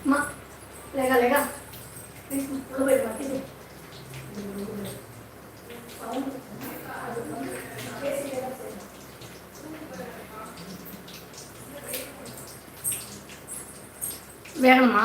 அம்மா லேகா லேகா ப்ளீஸ் உள்ள போய் மாட்டேன் வேணுமா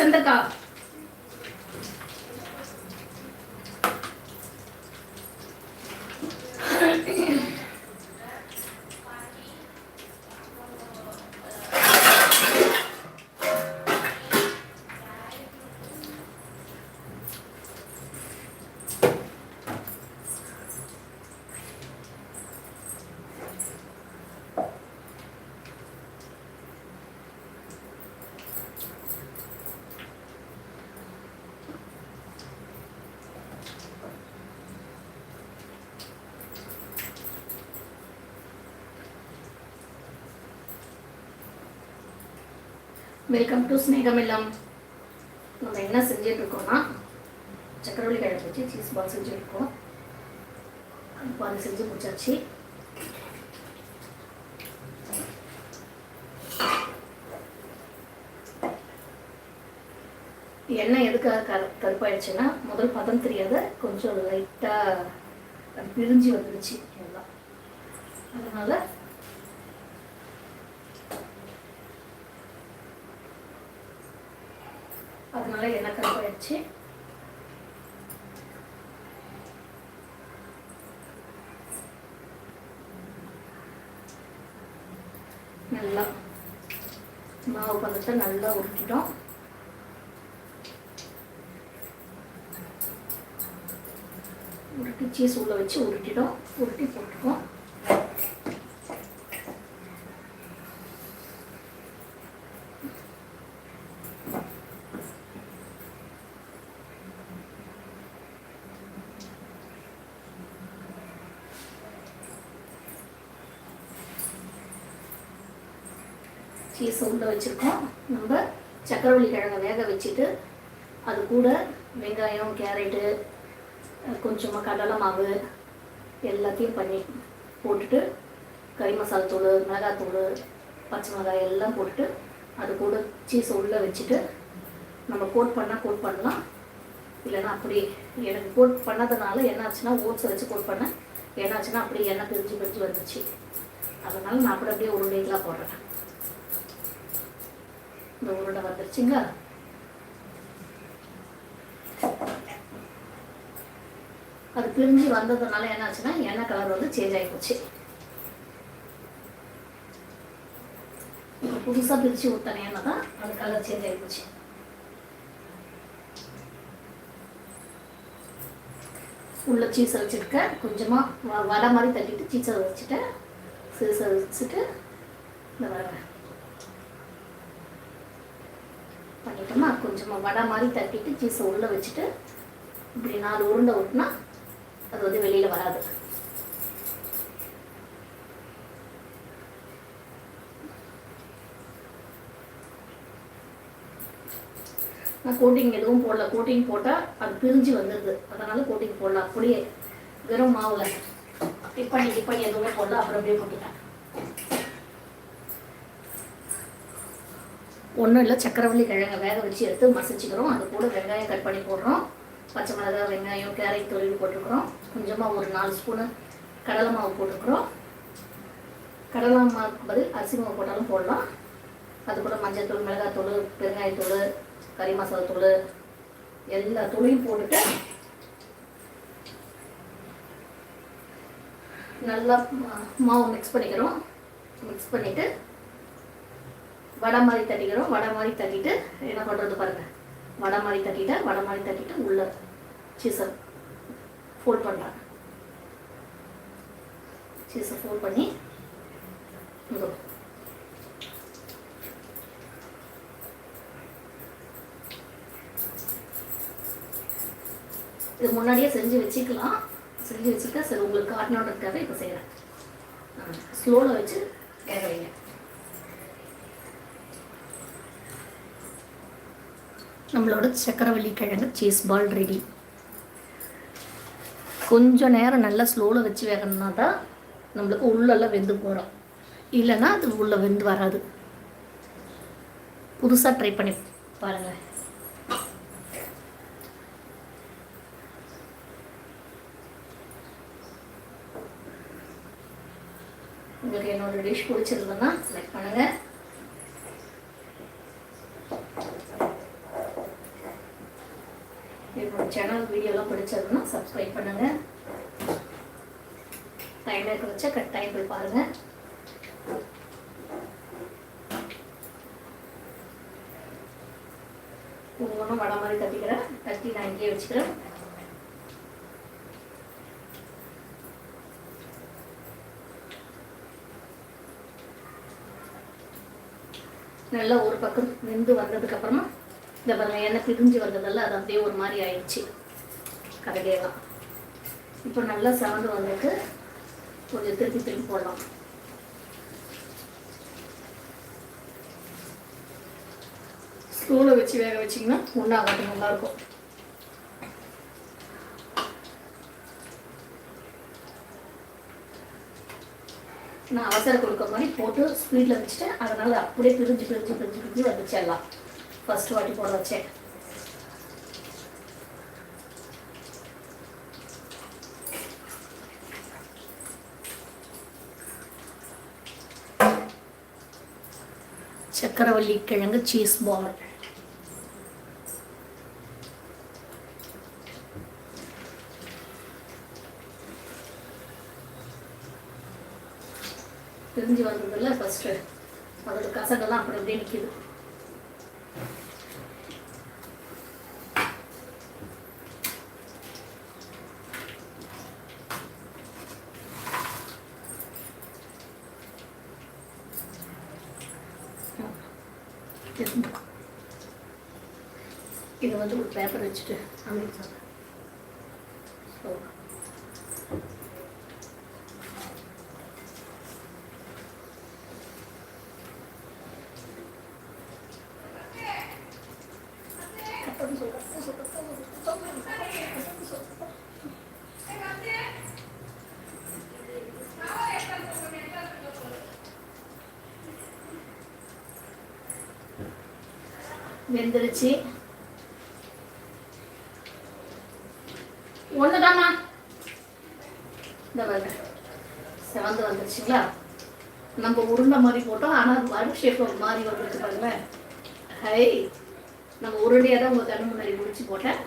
சீஸ் வெல்கம் டு ஸ்னேகமில்லம் நம்ம என்ன செஞ்சுட்டு இருக்கோம்னா சக்கரவள்ளி கிழங்கு வச்சு சீஸ் பால் செஞ்சுருக்கோம். இப்போ பால் செஞ்சு முடிச்சாச்சு. எண்ணெய் எதுக்காக க கருப்பாயிடுச்சுன்னா முதல் பதம் தெரியாத கொஞ்சம் லைட்டாக பிரிஞ்சு வந்துடுச்சு எல்லாம். அதனால் அதனால எண்ணெய் கருப்பாயிடுச்சு நல்லா மாவு பதத்தை நல்லா உருட்டிட்டோம். உருட்டி சீஸ் உள்ள வச்சு உருட்டிட்டோம். உருட்டி போட்டுக்கோம் சீஸ் உள்ள வச்சுருக்கோம். நம்ம சக்கரவள்ளி கிழங்கை வேக வச்சுட்டு அது கூட வெங்காயம் கேரட்டு கொஞ்சமாக கடலை மாவு எல்லாத்தையும் பண்ணி போட்டுட்டு கறி மசாலா தூள் மிளகாத்தூள் பச்சை மிளகாய் எல்லாம் போட்டுட்டு அது கூட சீஸ் உள்ளே வச்சுட்டு நம்ம கோட் பண்ணால் கோட் பண்ணலாம். இல்லைன்னா அப்படி எனக்கு கோட் பண்ணதுனால என்னாச்சுன்னா ஓட்ஸை வச்சு கோட் பண்ணேன். என்னாச்சுன்னா அப்படியே எண்ணெய் பிரிஞ்சு பிரிஞ்சு வந்துச்சு அதனால நான் அப்படி அப்படியே உருண்டைகளாக போடுறேன். இந்த உருண்டை வந்துருச்சுங்க அது பிரிஞ்சு வந்ததுனால என்னாச்சுன்னா எண்ணெய் கலர் வந்து சேஞ்ச் ஆகி போச்சு. புதுசாக பிரித்து ஊற்றின எண்ணெய் தான் அது கலர் சேஞ்ச் ஆகி போச்சு. உள்ள சீஸை வச்சுருக்கேன் கொஞ்சமாக வடை மாதிரி தட்டிட்டு சீஸை வச்சுட்டேன் சீஸை வச்சுட்டு இந்த வரேன் பண்ணிட்டோமா கொஞ்சமாக வடை மாதிரி தட்டிட்டு சீஸை உள்ளே வச்சுட்டு இப்படி நாலு உருண்டை விட்டுனா அது வந்து வெளியில் வராது. நான் கோட்டிங் எதுவும் போடல. கோட்டிங் போட்டால் அது பிரிஞ்சு வந்துடுது அதனால கோட்டிங் போடல. அப்படியே வெறும் மாவுல டிப் பண்ணி டிப் பண்ணி எதுவுமே போடல. அப்புறம் அப்படியே போட்டுட்டேன் ஒன்றும் இல்லை சக்கரவள்ளி கிழங்க வேக வச்சு எடுத்து மசிச்சுக்கிறோம். அது கூட வெங்காயம் கட் பண்ணி போடுறோம். பச்சை மிளகாய் வெங்காயம் கேரட் தொழில் போட்டிருக்கிறோம் கொஞ்சமாக ஒரு நாலு ஸ்பூனு கடலை மாவு போட்டிருக்கிறோம் கடலை மாவுக்கு பதில் அரிசி மாவு போட்டாலும் போடலாம். அது கூட மஞ்சள் மிளகாத்தூள் பெருங்காயத்தூள் கறி மசாலா தூள் எல்லா தூளையும் போட்டுட்டு நல்லா மா- மாவு மிக்ஸ் பண்ணிக்கிறோம். மிக்ஸ் பண்ணிவிட்டு வடை மாதிரி தட்டிக்கிறோம். வடை மாதிரி தட்டிட்டு என்ன பண்ணுறது பாருங்க. வடை மாதிரி தட்டிட்டு வடை மாதிரி தட்டிட்டு உள்ள சீஸை ஃபோல்ட் பண்ணுறாங்க சீஸை ஃபோல்ட் பண்ணி இதோ இது முன்னாடியே செஞ்சு வச்சுக்கலாம். செஞ்சு வச்சுக்க சரி உங்களுக்கு காட்டணுன்றதுக்காக இப்போ செய்கிறேன் ஸ்லோவில் வச்சு கேட்குறீங்க. நம்மளோட சக்கரவள்ளி கிழங்கு சீஸ் பால் ரெடி கொஞ்சம் நேரம் நல்லா ஸ்லோவில் வச்சு வேகணும்னா தான் நம்மளுக்கு உள்ளெல்லாம் வெந்து போகிறோம் இல்லைன்னா அது உள்ளே வெந்து வராது. புதுசாக ட்ரை பண்ணி பாருங்கள் உங்களுக்கு என்னோடய டிஷ் பிடிச்சிருந்ததுன்னா லைக் பண்ணுங்கள் சேனல் வீடியோலாம் பிடிச்சதுன்னா சப்ஸ்கிரைப் பண்ணுங்கள் டைம் இருக்க வச்சா கட்டாயம் போய் பாருங்கள் ஒவ்வொன்றும் வடை மாதிரி கத்திக்கிறேன் கத்தி நான் இங்கேயே வச்சுக்கிறேன். நல்லா ஒரு பக்கம் வெந்து வந்ததுக்கப்புறமா இந்த பாருங்க எண்ணெய் பிரிஞ்சு வந்ததெல்லாம் அது அப்படியே ஒரு மாதிரி ஆயிடுச்சு. கடையெல்லாம் இப்போ நல்லா செவந்து வந்துட்டு கொஞ்சம் திருப்பி திருப்பி போடலாம். ஸ்லோவில் வச்சு வேக வச்சிங்கன்னா ஒன்றாகாட்டி நல்லாயிருக்கும். நான் அவசர கொடுக்க மாதிரி போட்டு ஸ்பீடில் வச்சுட்டேன். அதனால் அப்படியே பிரிஞ்சு பிரிஞ்சு பிரிஞ்சு பிரிஞ்சு வந்துச்சு எல்லாம். ஃபர்ஸ்ட் வாட்டி போட வச்சேன். சக்கரவள்ளி கிழங்கு சீஸ் பால் பிரிஞ்சு வந்ததுல ஃபஸ்ட்டு அதோட கசகெல்லாம் அப்படி அப்படியே நிற்கிது இது வந்து ஒரு பேப்பர் வச்சுட்டு அமைக்க ஸோ வெந்துருச்சு ஒண்ணுதாம்மா இந்த பாருங்க செவந்து வந்துருச்சுங்களா நம்ம உருண்டை போட்டோம் ஆனால் வரும் ஷேப் ஒரு மாதிரி வந்துருக்கு பாருங்களேன். ஹை நம்ம உருண்டையாக தான் உங்கள் கண்ணு முன்னாடி முடிச்சு போட்டேன்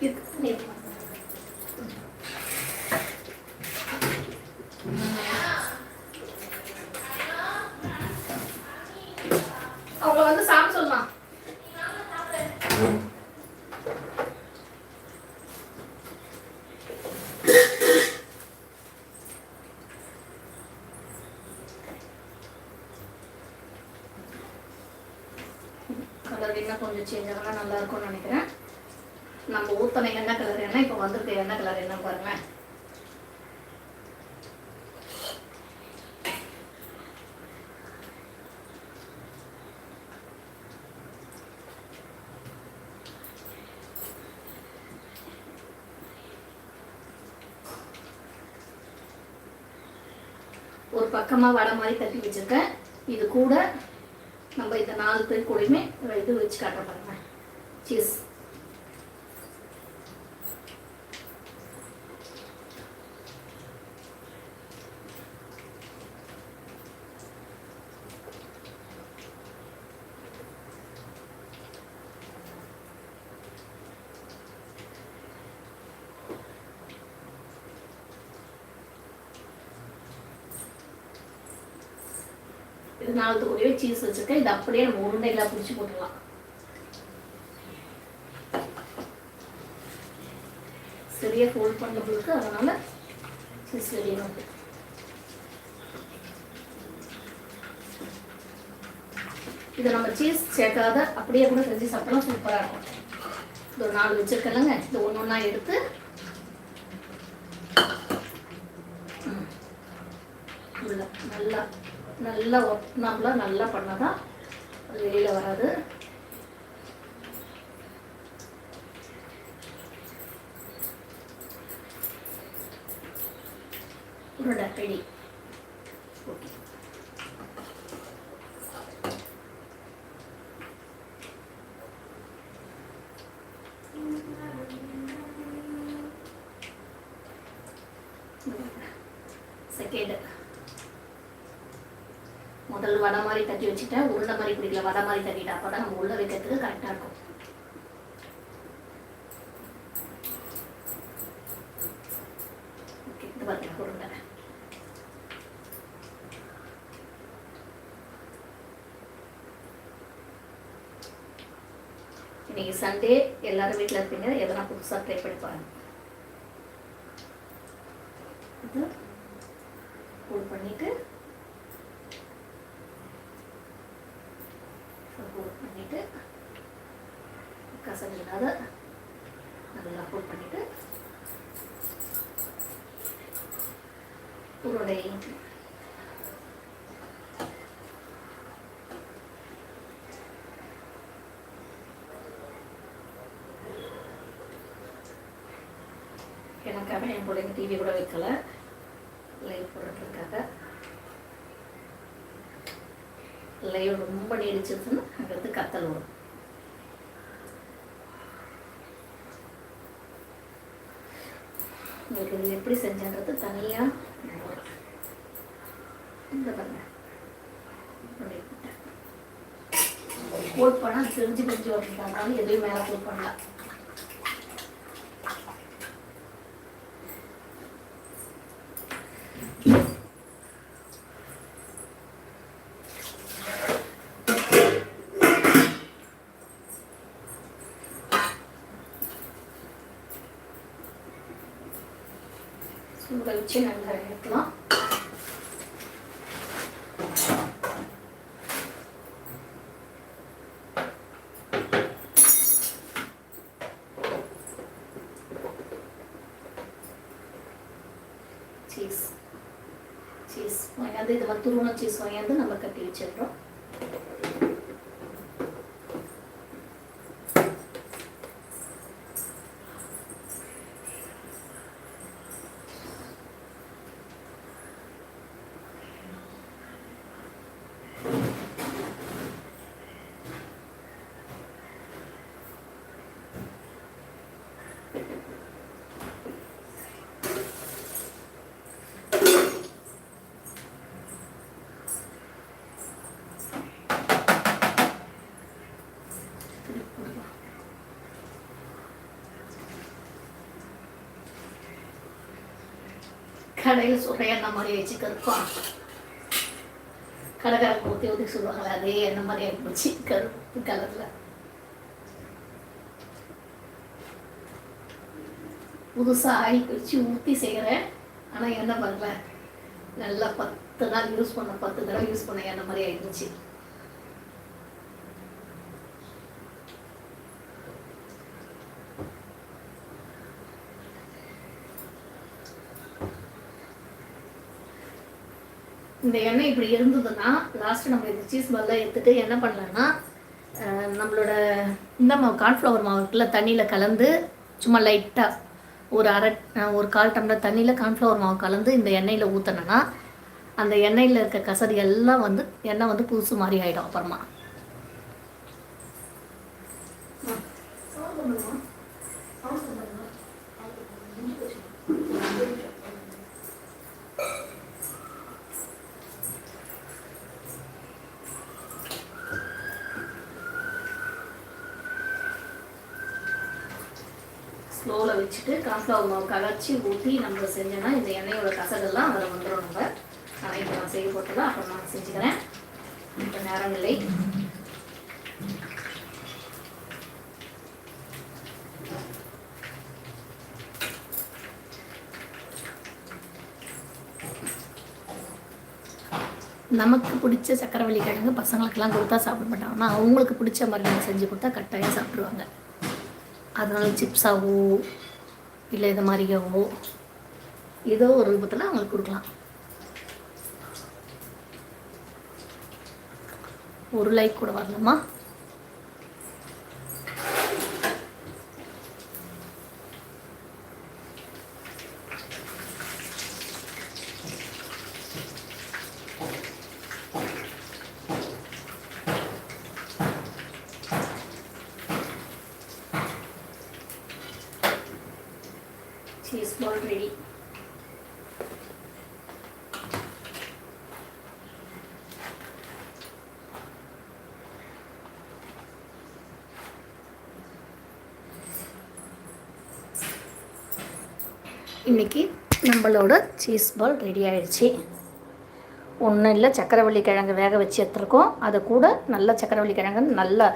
இது நீ- அவங்கள வந்து சாப்பிட சொல்லலாம் கலர் இன்னும் கொஞ்சம் சேஞ்ச் ஆகலாம் நல்லா இருக்கும்னு நினைக்கிறேன். நம்ம ஊத்தனை என்ன கலர் என்ன இப்போ வந்திருக்க என்ன கலர் என்ன பாருங்களேன். ஒரு பக்கமாக வடை மாதிரி தட்டி வச்சுருக்கேன். இது கூட நம்ம இந்த நாலு பேர் கூடயுமே இது வச்சு காட்ட பாருங்க. சீஸ் இது நாலு சீஸ் வச்சுருக்கேன். இது அப்படியே நம்ம உருண்டைகளாக பிடிச்சி போட்டுடலாம். சரியாக ஃபோல்ட் பண்ண அதனால் சீஸ் ரெடியாக இதை நம்ம சீஸ் சேர்க்காத அப்படியே கூட செஞ்சு சாப்பிடலாம். சூப்பராக இருக்கும். இது ஒரு நாலு வச்சுருக்கலங்க இது ஒன்று ஒன்றா எடுத்து நல்லா நல்லா ஒட்டினாப்புல நல்லா பண்ணால் தான் அது வெளியில் வராது. உருண்டை ரெடி ஓகே செகண்ட் முதல் வடை மாதிரி தட்டி வச்சுட்டேன் உருண்டை மாதிரி பிடிக்கல வடை மாதிரி தட்டிட்டா அப்போ தான் நம்ம உள்ள வைக்கிறதுக்கு கரெக்டாக இருக்கும். ஓகே இது பாருங்க உருண்டை இன்னைக்கு சண்டே எல்லாரும் வீட்டில் இருப்பீங்க எதனா புதுசாக ட்ரை பண்ணி பாருங்க இது ஃபோல்ட் பண்ணிட்டு ஃபோல்ட் பண்ணிட்டு கசடு இல்லாத நல்லா ஃபோல்ட் பண்ணிட்டு உருளை எனக்காக என் பிள்ளைங்க டிவி கூட வைக்கல. லைவ் போடுறதுக்காக லைவ் ரொம்ப நீடிச்சிருச்சுன்னா அங்கிருந்து கத்தல் வரும். உங்களுக்கு இது எப்படி செஞ்சன்றது தனியாக இந்த பாருங்க. கோட் பண்ணால் தெரிஞ்சு தெரிஞ்சு வரதுனால எதையும் மேலே கோட் பண்ணலாம் சூட வச்சு நல்லா எடுக்கலாம் சீஸ் சீஸ் வாங்கியாந்து இது வந்து துருவன சீஸ் வாங்கியாந்து நம்ம கட்டி வச்சிடுறோம். கடையில் சொல்கிற எண்ணெய் மாதிரி வச்சு கருப்பான். கடைக்காரங்க ஊற்றி ஊற்றி சொல்லுவாங்களே அதே எண்ணெய் மாதிரி ஆகிப்போச்சு கருப்பு கலரில் புதுசாக ஆயில் வச்சு ஊற்றி செய்கிறேன் ஆனால் எண்ணெய் பண்ணல நல்லா பத்து நாள் யூஸ் பண்ண பத்து தடவை யூஸ் பண்ண எண்ணெய் மாதிரி ஆயிடுச்சு. இந்த எண்ணெய் இப்படி இருந்ததுன்னா லாஸ்ட்டு நம்ம இந்த சீஸ் பால்லாம் எடுத்துட்டு என்ன பண்ணலான்னா நம்மளோட இந்த மாவு கார்ன்ஃப்ளவர் மாவு இருக்குல்ல தண்ணியில் கலந்து சும்மா லைட்டாக ஒரு அரை ஒரு கால் டம்ளர் தண்ணியில் கார்ன்ஃப்ளவர் மாவு கலந்து இந்த எண்ணெயில் ஊற்றினோன்னா அந்த எண்ணெயில் இருக்க கசடு எல்லாம் வந்து எண்ணெய் வந்து புதுசு மாதிரி ஆகிடும் அப்புறமா. ஸ்லோவில் வச்சுட்டு கான்ஃப்ளவர் மாவு கலச்சி ஊற்றி நம்ம செஞ்சோன்னா இந்த எண்ணெயோட கசடெல்லாம் அதில் வந்துடும் நம்ம. ஆனால் இப்போ நான் செய்ய போட்டதை அப்புறம் நான் செஞ்சுக்கிறேன். இப்போ நேரம் இல்லை. நமக்கு பிடிச்ச சக்கரவள்ளி கிழங்கு பசங்களுக்கெல்லாம் கொடுத்தா சாப்பிட மாட்டாங்க. ஆனால் அவங்களுக்கு பிடிச்ச மாதிரி நம்ம செஞ்சு கொடுத்தா கட்டாயம் சாப்பிடுவாங்க. அதனால சிப்ஸாவோ இல்லை இது மாதிரியாவோ ஏதோ ஒரு ரூபத்தில் அவங்களுக்கு கொடுக்கலாம். ஒரு லைக் கூட வரலாமா சீஸ் பால் ரெடி இன்றைக்கி நம்மளோட சீஸ் பால் ரெடி ஆயிடுச்சு. ஒன்றும் இல்லை சக்கரவள்ளி கிழங்கு வேக வச்சு எடுத்துருக்கோம். அதை கூட நல்ல சக்கரவள்ளி கிழங்கு நல்லா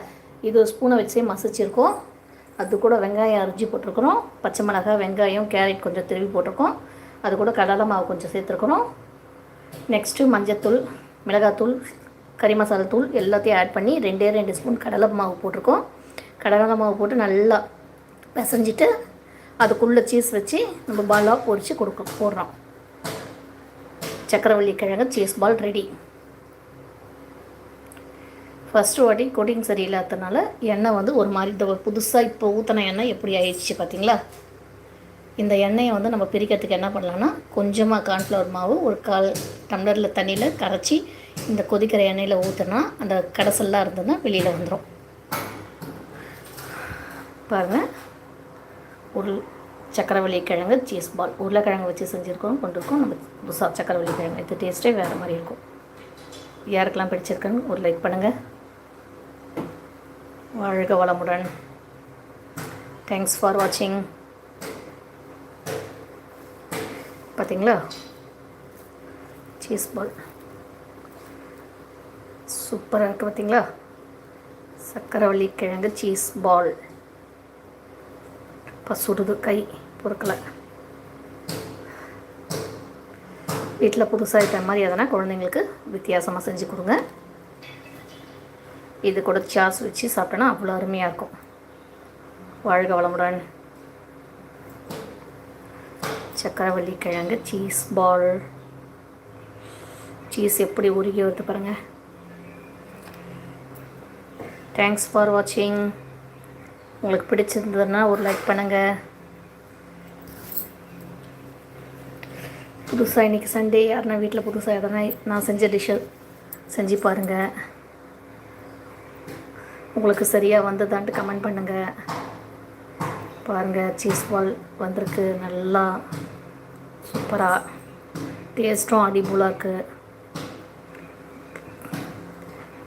இது ஸ்பூனை வச்சே மசிச்சிருக்கோம். அது கூட வெங்காயம் அரிஞ்சு போட்டிருக்கிறோம். பச்சை மிளகாய் வெங்காயம் கேரட் கொஞ்சம் திருவி போட்டிருக்கோம். அது கூட கடலை மாவு கொஞ்சம் சேர்த்துருக்குறோம். நெக்ஸ்ட்டு மஞ்சத்தூள் மிளகாத்தூள் கறி மசாலா தூள் எல்லாத்தையும் ஆட் பண்ணி ரெண்டே ரெண்டு ஸ்பூன் கடலை மாவு போட்டிருக்கோம். கடலை மாவு போட்டு நல்லா பிசைஞ்சிட்டு அதுக்குள்ளே சீஸ் வச்சு நம்ம பாலாக பொரித்து கொடுக்க போடுறோம். சக்கரவள்ளி கிழங்கு சீஸ் பால் ரெடி ஃபஸ்ட்டு வாட்டி கோட்டிங் சரியில்லாததுனால எண்ணெய் வந்து ஒரு மாதிரி இந்த புதுசாக இப்போ ஊற்றின எண்ணெய் எப்படி ஆயிடுச்சு பார்த்தீங்களா இந்த எண்ணெயை வந்து நம்ம பிரிக்கிறதுக்கு என்ன பண்ணலான்னா கொஞ்சமாக கார்ன்ஃப்ளவர் மாவு ஒரு கால் டம்ளரில் தண்ணியில் கரைச்சி இந்த கொதிக்கிற எண்ணெயில் ஊற்றினா அந்த கடைசல்லாம் இருந்ததுன்னா வெளியில் வந்துடும் பாருங்கள் உருள் சக்கரவள்ளி கிழங்கு சீஸ் பால் உருளைக்கிழங்கு வச்சு செஞ்சுருக்கோம் கொண்டிருக்கோம். நம்ம புதுசாக சக்கரவள்ளி கிழங்கு இது டேஸ்ட்டே வேறு மாதிரி இருக்கும். யாருக்கெல்லாம் பிடிச்சிருக்குன்னு ஒரு லைக் பண்ணுங்கள் வாழ்க வளமுடன். தேங்க்ஸ் ஃபார் வாட்சிங் பார்த்தீங்களா சீஸ் பால் சூப்பராக இருக்குது பார்த்தீங்களா சக்கரவள்ளி கிழங்கு சீஸ் பால் இப்போ சுடுது கை பொறுக்கலை. வீட்டில் புதுசாக இருக்கிற மாதிரி எதனா குழந்தைங்களுக்கு வித்தியாசமாக செஞ்சு கொடுங்க. இது கூட சாஸ் வச்சு சாப்பிட்டோன்னா அவ்வளோ அருமையாக இருக்கும். வாழ்க வளமுடன். சக்கரவள்ளி கிழங்கு சீஸ் பால் சீஸ் எப்படி உருகி வருது பாருங்கள் தேங்க்ஸ் ஃபார் வாட்சிங் உங்களுக்கு பிடிச்சிருந்ததுன்னா ஒரு லைக் பண்ணுங்கள் புதுசாக இன்றைக்கி சண்டே யாருன்னா வீட்டில் புதுசாக எதனா நான் செஞ்ச டிஷ்ஷு செஞ்சு பாருங்கள் உங்களுக்கு சரியாக வந்ததான்ட்டு கமெண்ட் பண்ணுங்கள் பாருங்கள் சீஸ் பால் வந்திருக்கு நல்லா சூப்பராக டேஸ்ட்டும் அடிபூலாக இருக்குது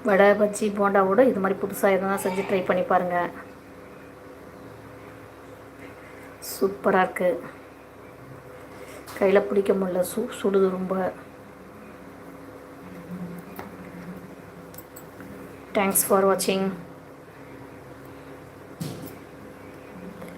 வடை பஜ்ஜி போண்டாவோட இது மாதிரி புதுசாக எதனா செஞ்சு ட்ரை பண்ணி பாருங்கள் சூப்பராக இருக்குது கையில் பிடிக்க முடியல சு சுடுது ரொம்ப. தேங்க்ஸ் ஃபார் வாட்சிங்